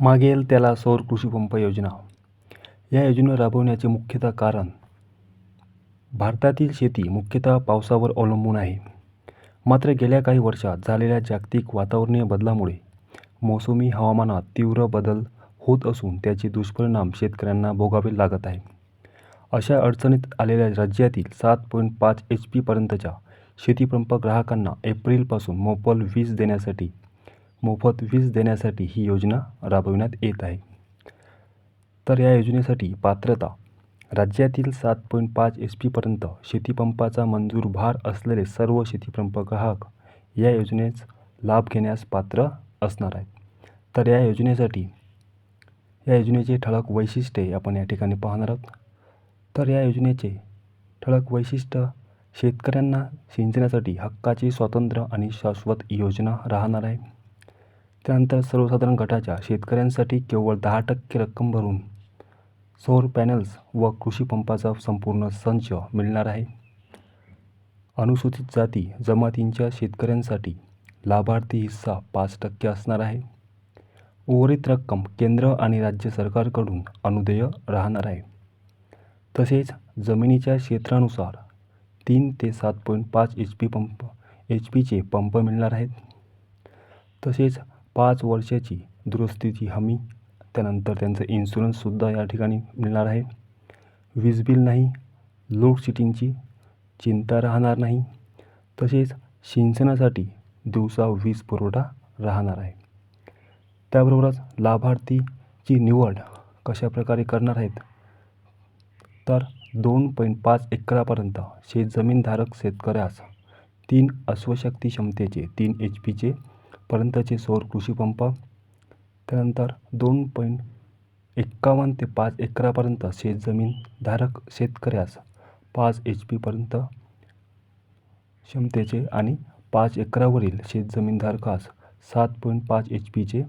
मागेल त्याला सौर कृषीपंप योजना. या योजना राबवण्याचे मुख्यतः कारण भारतातील शेती मुख्यतः पावसावर अवलंबून आहे. मात्र गेल्या काही वर्षात झालेल्या जागतिक वातावरणीय बदलामुळे मोसमी हवामानात तीव्र बदल होत असून त्याचे दुष्परिणाम शेतकऱ्यांना भोगावे लागत आहे. अशा अडचणीत आलेल्या राज्यातील सात पॉईंट पाच एच पीपर्यंतच्या शेतीपंप ग्राहकांना एप्रिलपासून मोफत वीज देण्यासाठी मोफत वीज देण्यासाठी ही योजना राबविण्यात येत आहे. तर या योजनेसाठी पात्रता राज्यातील सात पॉईंट पाच एच पीपर्यंत शेतीपंपाचा मंजूर भार असलेले सर्व शेतीपंप ग्राहक या योजनेस लाभ घेण्यास पात्र असणार आहेत. तर या योजनेसाठी या योजनेचे ठळक वैशिष्ट्ये आपण या ठिकाणी पाहणार आहोत. तर या योजनेचे ठळक वैशिष्ट्य शेतकऱ्यांना सिंचनासाठी हक्काची स्वतंत्र आणि शाश्वत योजना राहणार आहे. त्यानंतर सर्वसाधारण गटाच्या शेतकऱ्यांसाठी केवळ दहा टक्के रक्कम भरून सौर पॅनल्स व कृषी पंपाचा संपूर्ण संच मिळणार आहे. अनुसूचित जाती जमातींच्या शेतकऱ्यांसाठी लाभार्थी हिस्सा पाच टक्के असणार आहे. उर्वरित रक्कम केंद्र आणि राज्य सरकारकडून अनुदेय राहणार आहे. तसेच जमिनीच्या क्षेत्रानुसार तीन ते सात पॉईंट पाच एच पी पंप एच पीचे पंप मिळणार आहेत. तसेच पाच वर्षाची दुरुस्तीची हमी त्यानंतर त्यांचं इन्शुरन्ससुद्धा या ठिकाणी मिळणार आहे. वीज बिल नाही लोडशेडिंगची चिंता राहणार नाही. तसेच सिंचनासाठी दिवसा वीज पुरवठा राहणार आहे. त्याबरोबरच लाभार्थीची निवड कशाप्रकारे करणार आहेत? तर दोन पॉईंट पाच एकरापर्यंत शेतजमीनधारक शेतकऱ्यास तीन अश्वशक्ती क्षमतेचे तीन एच पीचे पर्यंतचे सौर कृषीपंप त्यानंतर दोन पॉईंट एक्कावन्न ते पाच एकरापर्यंत शेतजमीनधारक शेतकऱ्यास पाच एच पीपर्यंत क्षमतेचे आणि पाच एकरावरील शेतजमीनधारकास सात पॉईंट पाच एच पीचे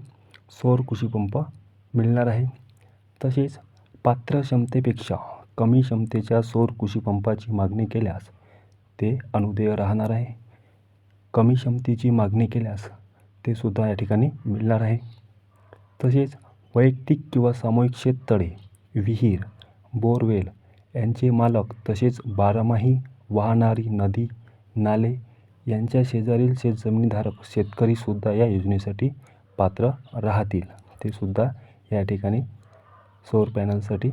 सौर कृषीपंप मिळणार आहे. तसेच पात्र क्षमतेपेक्षा कमी क्षमतेच्या सौर कृषीपंपाची मागणी केल्यास ते अनुदेय राहणार आहे. कमी क्षमतेची मागणी केल्यास ते सुद्धा या ठिकाणी मिळणार आहे. तसेच वैयक्तिक किंवा सामूहिक शेततळे विहीर बोरवेल यांचे मालक तसेच बारमाही वाहणारी नदी नाले यांच्या शेजारील शेतजमीनधारक शेतकरीसुद्धा या योजनेसाठी पात्र राहतील. ते सुद्धा या ठिकाणी सौर पॅनलसाठी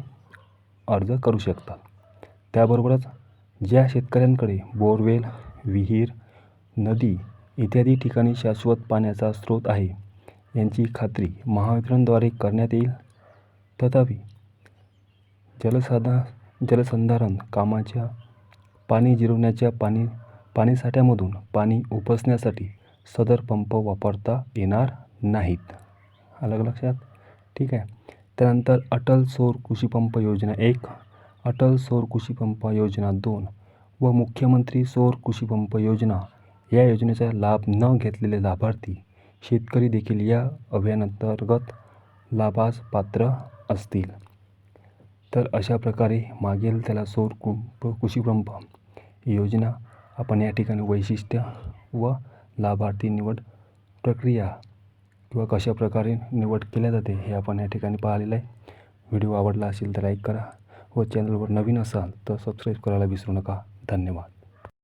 अर्ज करू शकतात. त्याबरोबरच ज्या शेतकऱ्यांकडे बोरवेल विहीर नदी इत्यादी ठिकाणी शाश्वत पाण्याचा स्रोत आहे. यांची खात्री महावितरणद्वारे करण्यात येईल. तथापि जलसाधा जलसंधारण कामाच्या पाणी जिरवण्याच्या पाणी पाणीसाठ्यामधून पाणी उपसण्यासाठी सदर पंप वापरता येणार नाहीत. अलग लक्षात? ठीक आहे. त्यानंतर अटल सौर कृषीपंप योजना एक अटल सौर कृषीपंप योजना दोन व मुख्यमंत्री सौर कृषीपंप योजना या योजनेचा लाभ न घेतलेले लाभार्थी शेतकरी देखील या अभियानांतर्गत लाभास पात्र असतील. तर अशा प्रकारे मागेल त्याला सौर कृ कृषीपंप योजना आपण या ठिकाणी वैशिष्ट्य व लाभार्थी निवड प्रक्रिया किंवा कशा प्रकारे निवड केल्या जाते हे आपण या ठिकाणी पाहिलेलं आहे. व्हिडिओ आवडला असेल तर लाईक करा व चॅनलवर नवीन असाल तर सबस्क्राईब करायला विसरू नका. धन्यवाद.